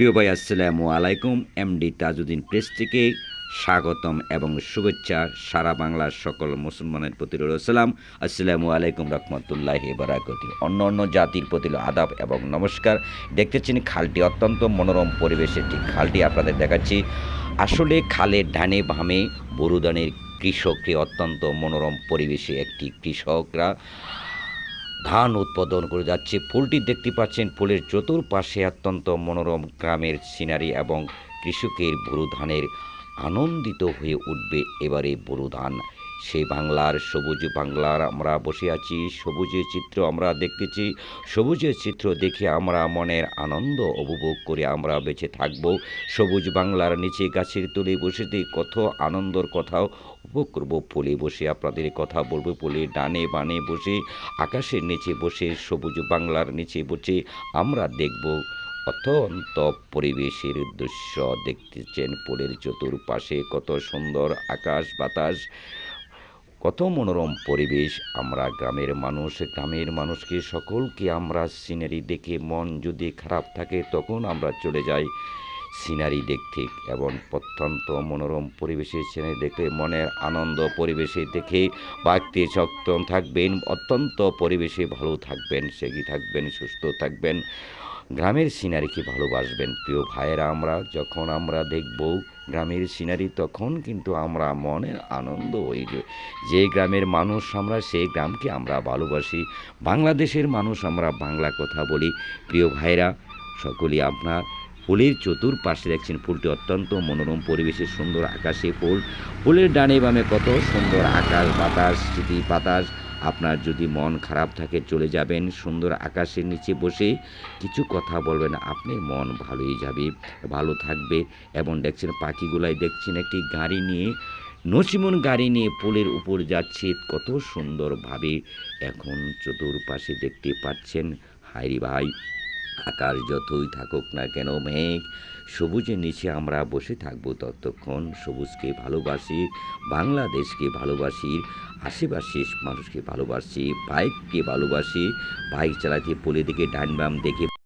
প্রিয় ভাই, আসসালামু আলাইকুম। এমডি তাজউদ্দিন প্রেস থেকে স্বাগতম এবং শুভেচ্ছা সারা বাংলার সকল মুসলমানের প্রতি সালাম। আসসালামু আলাইকুম রহমতুল্লাহ বারাকতি অন্য অন্য জাতির প্রতি আদাব এবং নমস্কার। দেখতেছেন খালটি অত্যন্ত মনোরম পরিবেশে ঠিক খালটি আপনাদের দেখাচ্ছি। আসলে খালের ডানে বামে বরুদানের কৃষককে অত্যন্ত মনোরম পরিবেশে একটি কৃষকরা ধান উৎপাদন করে যাচ্ছে। ফুলটি দেখতে পাচ্ছেন, ফুলের চতুর্পাশে অত্যন্ত মনোরম গ্রামের সিনারি এবং কৃষকের বোরো ধানের আনন্দিত হয়ে উঠবে এবারে বোরো ধান। সেই বাংলার সবুজ বাংলার আমরা বসে আছি, সবুজের চিত্র আমরা দেখতেছি। সবুজের চিত্র দেখে আমরা মনের আনন্দ উপভোগ করে আমরা বেঁচে থাকব। সবুজ বাংলার নিচে গাছের তলে বসেতে কত আনন্দর কথাও উপভোগ করব। ফুলে বসে আপনাদের কথা বলব। ফুলে ডানে বানে বসে, আকাশের নিচে বসে, সবুজ বাংলার নিচে বসে আমরা দেখব অত্যন্ত পরিবেশের দৃশ্য। দেখতেছেন ফুলের চতুর্পাশে কত সুন্দর আকাশ বাতাস, কত মনোরম পরিবেশ। আমরা গ্রামের মানুষ, গ্রামের মানুষকে সকলকে আমরা সিনারি দেখে মন যদি খারাপ থাকে তখন আমরা চলে যাই। সিনারি দেখতে এবং অত্যন্ত মনোরম পরিবেশে সিনারি দেখে মনের আনন্দ পরিবেশে দেখে বাড়তে সক্ষম থাকবেন, অত্যন্ত পরিবেশে ভালো থাকবেন, সেগি থাকবেন, সুস্থ থাকবেন। গ্রামের সিনারিকে ভালোবাসবেন। প্রিয় ভাইয়েরা, আমরা যখন আমরা দেখব গ্রামের সিনারি, তখন কিন্তু আমরা মনের আনন্দ যে যে গ্রামের মানুষ আমরা সেই গ্রামকে আমরা ভালোবাসি। বাংলাদেশের মানুষ আমরা বাংলা কথা বলি। প্রিয় ভাইরা সকলেই আপনার ফুলের চতুর্পাশে দেখছেন ফুলটি অত্যন্ত মনোরম পরিবেশে, সুন্দর আকাশে ফুল। ফুলের ডানে বামে কত সুন্দর আকাশ, বাতাস, স্মৃতি, বাতাস। আপনার যদি মন খারাপ থাকে, চলে যাবেন সুন্দর আকাশের নিচে বসে। কিছু কথা বলবেন, আপনি মন ভালোই যাবে, ভালো থাকবে। এবং দেখছেন পাখিগুলাই দেখছেন একটি গাড়ি নিয়ে নসিমন গাড়ি নিয়ে পোলের উপর যাচ্ছে। কত সুন্দরভাবে এখন চতুর্পাশে দেখতে পাচ্ছেন। হাইরি ভাই। আকাশ যতই থাকুক না কেন মেঘ সবুজের নিচে আমরা বসে থাকব ততক্ষণ। সবুজকে ভালোবাসি, বাংলাদেশকে ভালোবাসি আশেপাশে মানুষকে ভালোবাসি, বাইককে ভালোবাসি, বাইক চালাতে পোলে দিকে ডান বাম দেখে